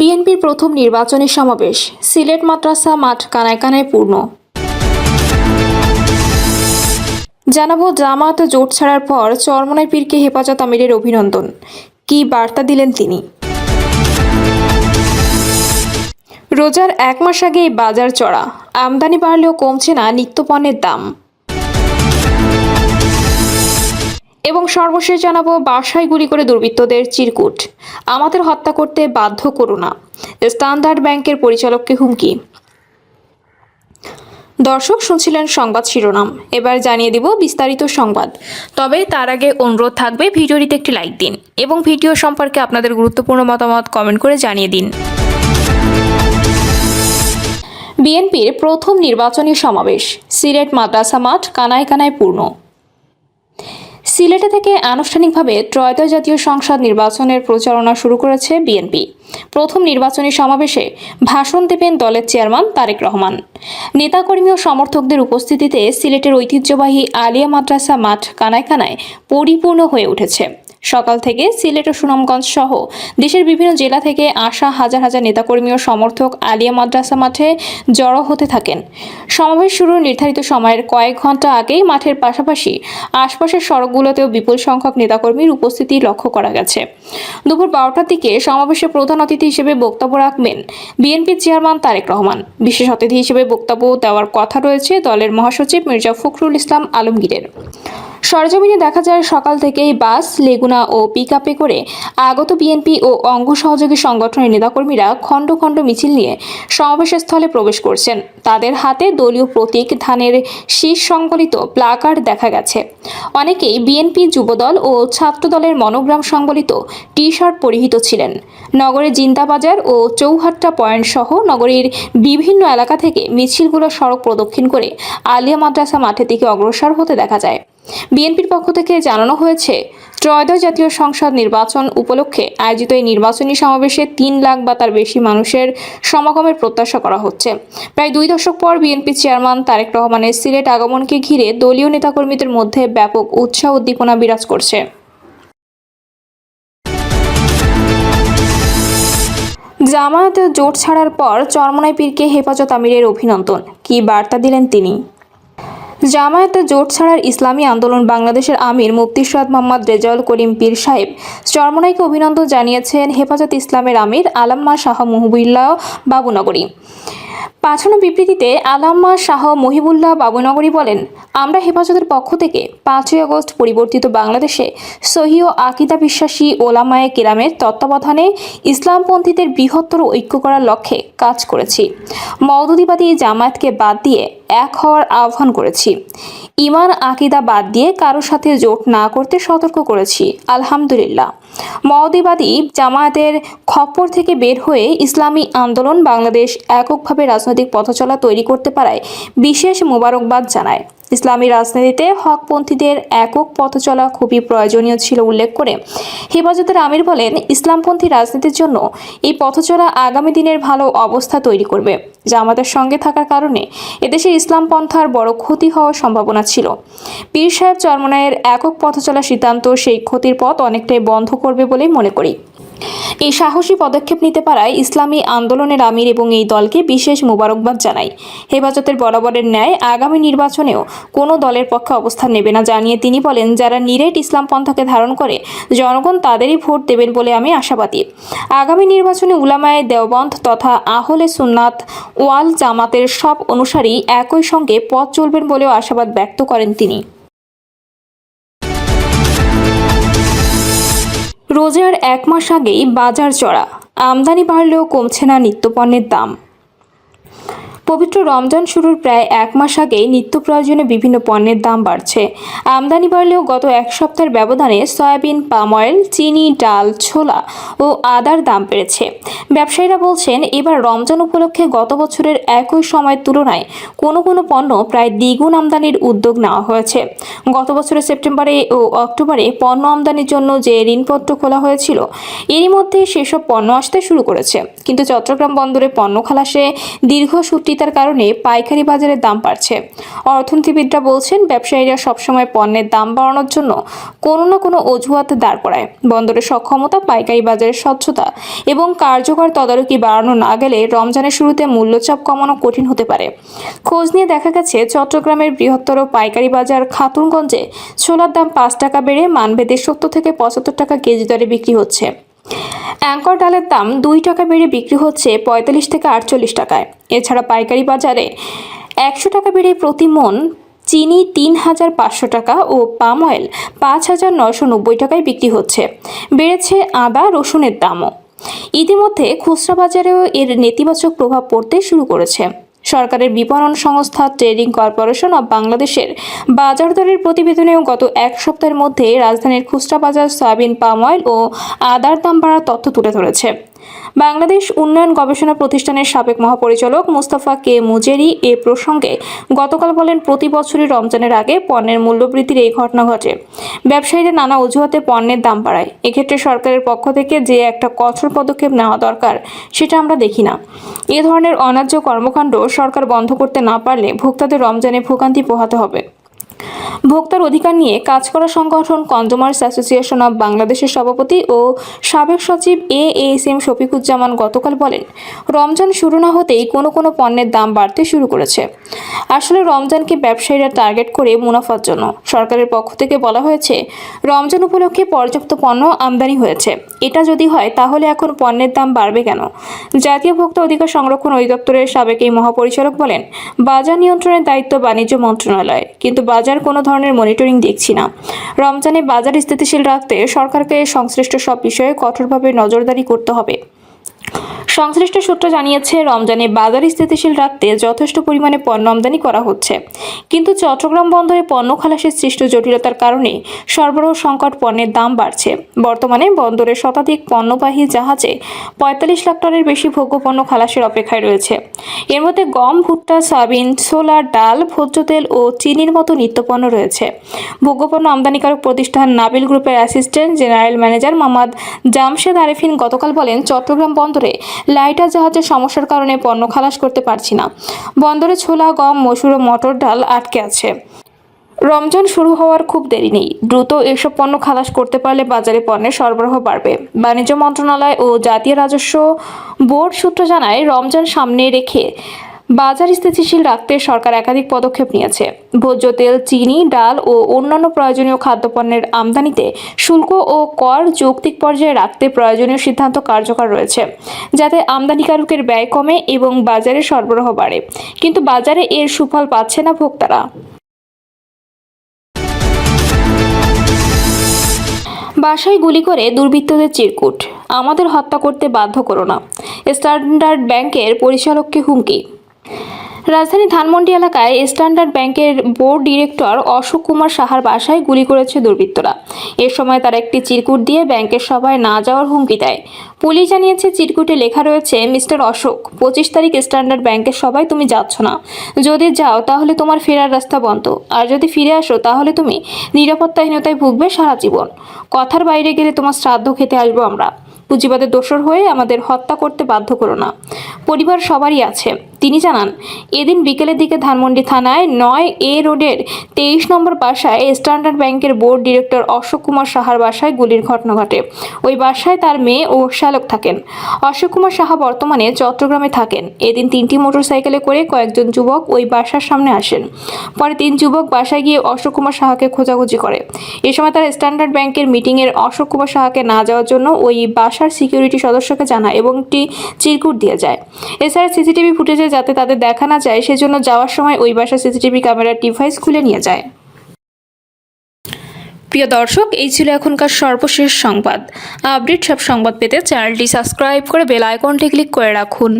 বিএনপির প্রথম নির্বাচনী সমাবেশ, সিলেট মাদ্রাসা মাঠ কানায় কানায় পূর্ণ। জানাব জামাত জোট ছাড়ার পর চরমনাই পীরকে হেফাজত আমিরের অভিনন্দন। কি বার্তা দিলেন তিনি? রোজার এক মাস আগেই বাজার চড়া। আমদানি বাড়লেও কমছে না নিত্যপণ্যের দাম। এবং সর্বশেষ জানাব, বাসায় গুলি করে দুর্বৃত্তদের চিরকুট। আমাদের হত্যা করতে বাধ্য করো না। স্ট্যান্ডার্ড ব্যাংকের পরিচালককে হুমকি। দর্শক, শুনছিলেন সংবাদ শিরোনাম। এবার জানিয়ে দিব বিস্তারিত সংবাদ। তবে তার আগে অনুরোধ থাকবে, ভিডিওটিতে একটি লাইক দিন এবং ভিডিও সম্পর্কে আপনাদের গুরুত্বপূর্ণ মতামত কমেন্ট করে জানিয়ে দিন। বিএনপির প্রথম নির্বাচনী সমাবেশ, সিলেট মাদ্রাসা মাঠ কানায় কানায় পূর্ণ। সিলেটে থেকে আনুষ্ঠানিকভাবে ত্রয়োদশ জাতীয় সংসদ নির্বাচনের প্রচারণা শুরু করেছে বিএনপি। প্রথম নির্বাচনী সমাবেশে ভাষণ দেবেন দলের চেয়ারম্যান তারেক রহমান। নেতাকর্মী ও সমর্থকদের উপস্থিতিতে সিলেটের ঐতিহ্যবাহী আলিয়া মাদ্রাসা মাঠ কানায় কানায় পরিপূর্ণ হয়ে উঠেছে। সকাল থেকে সিলেট ও সুনামগঞ্জ সহ দেশের বিভিন্ন জেলা থেকে আসা হাজার হাজার নেতাকর্মী ও সমর্থক আলিয়া মাদ্রাসা মাঠে জড়ো হতে থাকেন। সমাবেশ শুরুর নির্ধারিত সময়ের কয়েক ঘণ্টা আগেই মাঠের পাশাপাশি আশপাশের সড়কগুলোতেও বিপুল সংখ্যক নেতাকর্মীর উপস্থিতি লক্ষ্য করা গেছে। দুপুর বারোটার দিকে সমাবেশে প্রধান অতিথি হিসেবে বক্তব্য রাখবেন বিএনপির চেয়ারম্যান তারেক রহমান। বিশেষ অতিথি হিসেবে বক্তব্য দেওয়ার কথা রয়েছে দলের মহাসচিব মির্জা ফখরুল ইসলাম আলমগীরের। সরজমিনে দেখা যায় সকাল থেকেই বাস, লেগুনা ও পিক আপে করে আগত বিএনপি ও অঙ্গ সহযোগী সংগঠনের নেতাকর্মীরা খণ্ড খণ্ড মিছিল নিয়ে সমাবেশের স্থলে প্রবেশ করছেন। তাদের হাতে দলীয় প্রতীক ধানের শীষ সংবলিত প্লাকার্ড দেখা গেছে। অনেকেই বিএনপি যুবদল ও ছাত্রদলের মনোগ্রাম সংবলিত টি শার্ট পরিহিত ছিলেন। নগরের জিন্দাবাজার ও চৌহাট্টা পয়েন্ট সহ নগরীর বিভিন্ন এলাকা থেকে মিছিলগুলো সড়ক প্রদক্ষিণ করে আলিয়া মাদ্রাসা মাঠের দিকে অগ্রসর হতে দেখা যায়। বিএনপির পক্ষ থেকে জানানো হয়েছে, ত্রয়োদশ জাতীয় সংসদ নির্বাচন উপলক্ষে আয়োজিত এই নির্বাচনী সমাবেশে তিন লাখ বা তার বেশি মানুষের সমাগমের প্রত্যাশা করা হচ্ছে। প্রায় দুই দশক পর বিএনপি চেয়ারম্যান তারেক রহমানের সিলেট আগমনকে ঘিরে দলীয় নেতাকর্মীদের মধ্যে ব্যাপক উৎসাহ উদ্দীপনা বিরাজ করছে। জামায়াত জোট ছাড়ার পর চরমনাই পীরকে হেফাজত আমিরের অভিনন্দন। কি বার্তা দিলেন তিনি? জামায়াতে জোট ছাড়ার ইসলামী আন্দোলন বাংলাদেশের আমির মুফতি সৈয়দ মোহাম্মদ রেজাউল করিম পীর সাহেব। চরমনাইকে অভিনন্দন জানিয়েছেন হেফাজত ইসলামের আমির আলাম্মা শাহ মুহবুল্লাহ বাবুনগরী। পাঠানো বিবৃতিতে আলাম্মা শাহ মহিবুল্লাহ বাবুনগরী বলেন, আমরা হেফাজতের পক্ষ থেকে পাঁচই আগস্ট পরিবর্তিত বাংলাদেশে সহি ও আকিদা বিশ্বাসী ওলামায়ে কেরামের তত্ত্বাবধানে ইসলামপন্থীদের বৃহত্তর ঐক্য করার লক্ষ্যে কাজ করেছি। মৌদুদিবাদী জামায়াতকে বাদ দিয়ে এক হওয়ার আহ্বান করেছি। ইমান, আকিদা বাদ দিয়ে কারোর সাথে জোট না করতে সতর্ক করেছি। আলহামদুলিল্লাহ। মওদিবাদী জামায়াতের খপ্পর থেকে বের হয়ে ইসলামী আন্দোলন বাংলাদেশ এককভাবে রাজনৈতিক পথচলা তৈরি করতে পারায় বিশেষ মোবারকবাদ জানায়। ইসলামী রাজনীতিতে হকপন্থীদের একক পথ চলা খুবই প্রয়োজনীয় ছিল উল্লেখ করে। হেফাজতের আমির বলেন, ইসলামপন্থী রাজনীতির জন্য এই পথ চলা আগামী দিনের ভালো অবস্থা তৈরি করবে, যা আমাদের সঙ্গে থাকার কারণে এদেশের ইসলাম পন্থার বড় ক্ষতি হওয়ার সম্ভাবনা ছিল। পীর সাহেব চরমনায়ের একক পথ চলা সিদ্ধান্ত সেই ক্ষতির পথ অনেকটাই বন্ধ করবে বলেই মনে করি। এই সাহসী পদক্ষেপ নিতে পারায় ইসলামী আন্দোলনের আমির এবং এই দলকে বিশেষ মোবারকবাদ জানাই। হেফাজতের বরাবরের ন্যায় আগামী নির্বাচনেও কোনো দলের পক্ষে অবস্থান নেবে না জানিয়ে তিনি বলেন, যারা নিরেট ইসলাম পন্থাকে ধারণ করে, জনগণ তাদেরই ভোট দেবেন বলে আমি আশাবাদী। আগামী নির্বাচনে উলামায়ে দেওবন্ধ তথা আহলে সুন্নাত ওয়াল জামাতের সব অনুসারী একই সঙ্গে পথ চলবেন বলেও আশাবাদ ব্যক্ত করেন তিনি। রোজার এক মাস আগেই বাজার চড়া। আমদানি বাড়লেও কমছে না নিত্যপণ্যের দাম। পবিত্র রমজান শুরুর প্রায় এক মাস আগেই নিত্য প্রয়োজনে বিভিন্ন পণ্যের দাম বাড়ছে। আমদানি বাড়লেও গত এক সপ্তাহের ব্যবধানে সয়াবিন, পাম অয়েল, চিনি, ডাল, ছোলা ও আদার দাম বেড়েছে। ব্যবসায়ীরা বলছেন, এবার রমজান উপলক্ষে গত বছরের একই সময়ের তুলনায় কোনো কোনো পণ্য প্রায় দ্বিগুণ আমদানির উদ্যোগ নেওয়া হয়েছে। গত বছরের সেপ্টেম্বরে ও অক্টোবরে পণ্য আমদানির জন্য যে ঋণপত্র খোলা হয়েছিল, এরই মধ্যে সেসব পণ্য আসতে শুরু করেছে। কিন্তু চট্টগ্রাম বন্দরে পণ্য খালাসে দীর্ঘ ছুটি প্রতিযোগিতার কারণে পাইকারি বাজারের দাম বাড়ছে। অর্থনীতিবিদরা বলছেন, ব্যবসায়ীরা সবসময় পণ্যের দাম বাড়ানোর জন্য কোনো না কোনো অজুহাত দাঁড় করায়। বন্দরের সক্ষমতা, পাইকারি বাজারের স্বচ্ছতা এবং কার্যকর তদারকি বাড়ানো না গেলে রমজানের শুরুতে মূল্যচাপ কমানো কঠিন হতে পারে। খোঁজ নিয়ে দেখা গেছে, চট্টগ্রামের বৃহত্তর পাইকারি বাজার খাতুনগঞ্জে ছোলার দাম পাঁচ টাকা বেড়ে মানভেদে সত্তর থেকে পঁচাত্তর টাকা কেজি দরে বিক্রি হচ্ছে। অ্যাঙ্কর ডালের দাম দুই টাকা বেড়ে বিক্রি হচ্ছে পঁয়তাল্লিশ থেকে আটচল্লিশ টাকায়। এছাড়া পাইকারি বাজারে একশো টাকা বেড়ে প্রতি মন চিনি তিন হাজার পাঁচশো টাকা ও পাম অয়েল পাঁচ হাজার নয়শো নব্বই টাকায় বিক্রি হচ্ছে। বেড়েছে আদা, রসুনের দামও। ইতিমধ্যে খুচরা বাজারেও এর নেতিবাচক প্রভাব পড়তে শুরু করেছে। সরকারের বিপণন সংস্থা ট্রেডিং কর্পোরেশন অব বাংলাদেশের বাজার দরের প্রতিবেদনেও গত এক সপ্তাহের মধ্যে রাজধানীর খুচরা বাজার সয়াবিন, পাম অয়েল ও আদার দাম বাড়ার তথ্য তুলে ধরেছে। বাংলাদেশ উন্নয়ন গবেষণা প্রতিষ্ঠানের সাবেক মহাপরিচালক মুস্তাফা কে মুজেরি এ প্রসঙ্গে গতকাল বলেন, প্রতি বছরই রমজানের আগে পণ্যের মূল্যবৃদ্ধির এই ঘটনা ঘটে। ব্যবসায়ীরা নানা অজুহাতে পণ্যের দাম বাড়ায়। এক্ষেত্রে সরকারের পক্ষ থেকে যে একটা কঠোর পদক্ষেপ নেওয়া দরকার, সেটা আমরা দেখি না। এ ধরনের অন্যায্য কর্মকাণ্ড সরকার বন্ধ করতে না পারলে ভোক্তাদের রমজানে ভোগান্তি পোহাতে হবে। ভোক্তার অধিকার নিয়ে কাজ করা সংগঠন কনজুমার্স অ্যাসোসিয়েশন অব বাংলাদেশের সভাপতি ও সাবেক সচিব এ এস এম শফিকুজ্জামান গতকাল বলেন, রমজান শুরু না হতেই কোনো কোনো পণ্যের দাম বাড়তে শুরু করেছে। আসলে রমজানকে ব্যবসায়ীরা টার্গেট করে মুনাফার জন্য। সরকারের পক্ষ থেকে বলা হয়েছে, রমজান উপলক্ষে পর্যাপ্ত পণ্য আমদানি হয়েছে। এটা যদি হয়, তাহলে এখন পণ্যের দাম বাড়বে কেন? জাতীয় ভোক্তা অধিকার সংরক্ষণ অধিদপ্তরের সাবেক এই মহাপরিচালক বলেন, বাজার নিয়ন্ত্রণের দায়িত্ব বাণিজ্য মন্ত্রণালয়, কিন্তু বাজার কোনো ধরনের মনিটরিং দেখছি না। রমজানে বাজার স্থিতিশীল রাখতে সরকারকে সংশ্লিষ্ট সব বিষয়ে কঠোরভাবে নজরদারি করতে হবে। সংশ্লিষ্ট সূত্র জানিয়েছে, রমজানে বাজার স্থিতিশীল রাখতে যথেষ্ট পরিমাণে পণ্য আমদানি করা হচ্ছে। কিন্তু চট্টগ্রাম বন্দরে পণ্য খালাসের সৃষ্ট জটিলতার কারণে সরবরাহ সংকট পণ্যের দাম বাড়ছে। বর্তমানে বন্দরে শতাধিক পণ্যবাহী জাহাজে পঁয়তাল্লিশ লাখ টনের বেশি ভোগ্যপণ্য খালাসের অপেক্ষায় রয়েছে। এর মধ্যে গম, ভুট্টা, সয়াবিন, ছোলা, ডাল, ভোজ্য তেল ও চিনির মতো নিত্যপণ্য রয়েছে। ভোগ্যপণ্য আমদানিকারক প্রতিষ্ঠান নাবিল গ্রুপের assistant general manager Mohammad Jamshed Arefin গতকাল বলেন, চট্টগ্রাম বন্দরে লাইটার জাহাজের সমস্যার কারণে পণ্য খালাস করতে পারছি না। বন্দরে ছোলা, গম, মসুর ও মটর ডাল আটকে আছে। রমজান শুরু হওয়ার খুব দেরি নেই। দ্রুত এসব পণ্য খালাস করতে পারলে বাজারে পণ্যের সরবরাহ বাড়বে। বাণিজ্য মন্ত্রণালয় ও জাতীয় রাজস্ব বোর্ড সূত্র জানায়, রমজান সামনে রেখে বাজার স্থিতিশীল রাখতে সরকার একাধিক পদক্ষেপ নিয়েছে। ভোজ্য তেল, চিনি, ডাল ও অন্যান্য প্রয়োজনীয় খাদ্যপণ্যের আমদানিতে শুল্ক ও কর যৌক্তিক পর্যায়ে রাখতে প্রয়োজনীয় সিদ্ধান্ত কার্যকর রয়েছে, যাতে আমদানিকারকের ব্যয় কমে এবং বাজারে সরবরাহ বাড়ে। কিন্তু বাজারে এর সুফল পাচ্ছে না ভোক্তারা। বাসায় গুলি করে দুর্বৃত্তদের চিরকুট। আমাদের হত্যা করতে বাধ্য করো না। স্ট্যান্ডার্ড ব্যাংকের পরিচালককে হুমকি। রাজধানী ধানমন্ডি এলাকায় স্ট্যান্ডার্ড ব্যাংকের বোর্ড ডিরেক্টর অশোক কুমার সাহার বাসায় গুলি করেছে দুর্বৃত্তরা। এ সময় তারা একটি চিরকুট দিয়ে ব্যাংকের সভায় না যাওয়ার হুমকি দেয়। পুলিশ জানিয়েছে, চিরকুটে লেখা রয়েছে, মিস্টার অশোক, পঁচিশ তারিখ স্ট্যান্ডার্ড ব্যাংকের সভায় তুমি যাচ্ছ না। যদি যাও, তাহলে তোমার ফেরার রাস্তা বন্ধ। আর যদি ফিরে আসো, তাহলে তুমি নিরাপত্তাহীনতায় ভুগবে সারা জীবন। কথার বাইরে গেলে তোমার শ্রাদ্ধ খেতে আসব আমরা। পুঁজিবাদের দোষর হয়ে আমাদের হত্যা করতে বাধ্য করো না। পরিবার সবারই আছে। তিনি জানান, এদিন বিকেলের দিকে ধানমন্ডি থানায় নয় এ রোডের তেইশ নম্বর বাসায় স্ট্যান্ডার্ড ব্যাংকের বোর্ড ডিরেক্টর অশোক কুমার সাহার বাসায় গুলির ঘটনা ঘটে। ওই বাসায় তার মেয়ে ও শ্যালক থাকেন। অশোক কুমার সাহা বর্তমানে চট্টগ্রামে থাকেন। এদিন তিনটি মোটরসাইকেলে করে কয়েকজন যুবক ওই বাসার সামনে আসেন। পরে তিন যুবক বাসায় গিয়ে অশোক কুমার সাহাকে খোঁজাখুঁজি করে। এ সময় তারা স্ট্যান্ডার্ড ব্যাংকের মিটিংয়ের অশোক কুমার সাহাকে না যাওয়ার জন্য ওই বাসার সিকিউরিটি সদস্যকে জানায় এবং একটি চিরকুট দিয়ে যায়। এছাড়া সিসিটিভি ফুটেজে যাতে তাদের দেখা না যায়, সেজন্য যাওয়ার সময় ওই বাসার সিসিটিভি ক্যামেরার ডিভাইস খুলে নিয়ে যায়। প্রিয় দর্শক, এই ছিল এখনকার সর্বশেষ সংবাদ। আপডেট সব সংবাদ পেতে চ্যানেলটি সাবস্ক্রাইব করে বেল আইকনটি ক্লিক করে রাখুন।